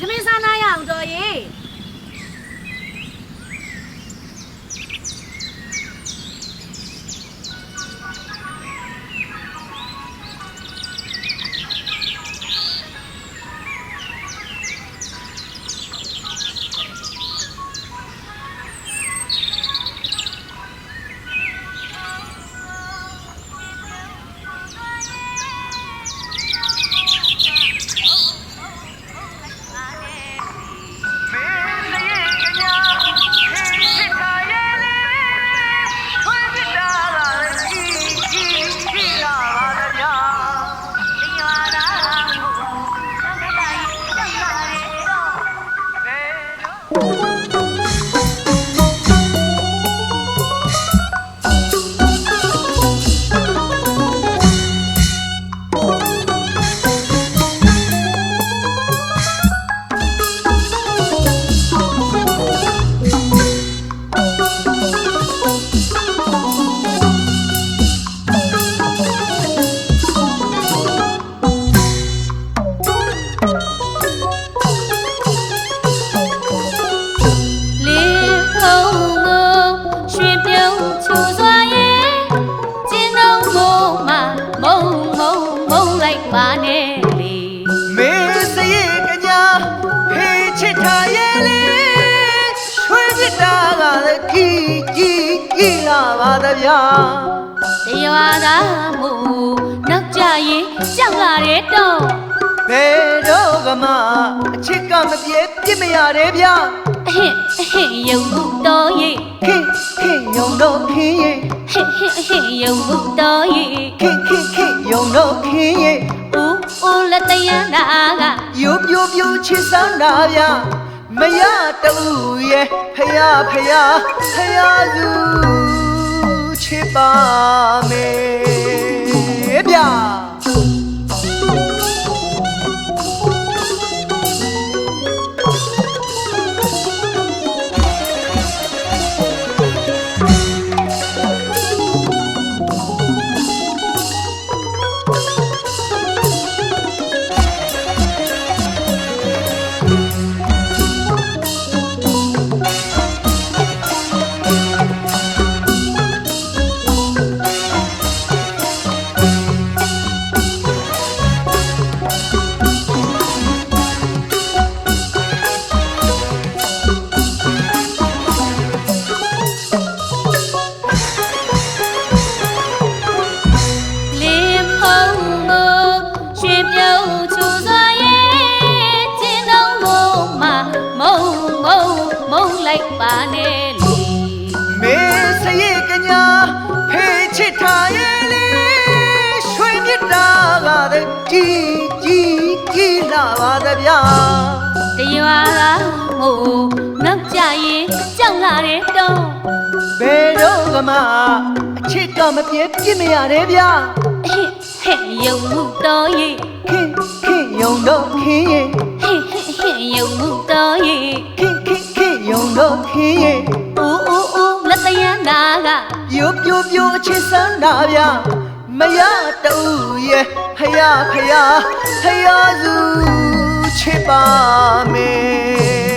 သမင်းစားနာရအော ပြတာလာကြီးကြီးကြီးလာပါတဗျာတရွာသာမို့နောက်ကြရင်ကြောက်လာတယ်တော့ဘယ်တော့ကမှအချစ်ကမပြေပြစ်မရတဲ့ဗျာအဟင့်အဟင့်ယုံမှုတော်ရဲ့ခင်ခင်ယုံတော့ခင်ရဲ့ဟင့်ဟင့်အဟင့်ယုံမှုတော်ရဲ့ခင်ခင်ခင်ယုံတော့ခင်ရဲ့ဦးဦးလက်တယန္တာကယိုပြိုပြိုချစ်စမ်းတာဗျာ မရတူရဲ့ဖယားဖယားဖယားသူချစ်ပါမယ်ဗျာ လိုက်ပါနဲ့လေမေစရဲ့ကညာဖေးချစ်ထားရဲ့လေရွှေမြတ်တာကတဲ့ကြီးကြီးကြီးလာပါတဲ့ဗျာတရွာသာမို့နောက်ကြရင်ကြောက်လာတယ်တော့ဘယ်တော့ကမှအချစ်ကမပြေပြစ်မရတဲ့ဗျာအဟင့်ဟဲ့ယုံမှုတော်ရဲ့ခင်ခင်ယုံတော့ခင်ရဲ့ ခင်ရဲ့ဦးဦးဦးလက်တယန္တာကပြိုပြိုပြိုချစ်စမ်းတာဗျာမရတူရဲ့ဖယားဖယားဖယားသူချစ်ပါမယ်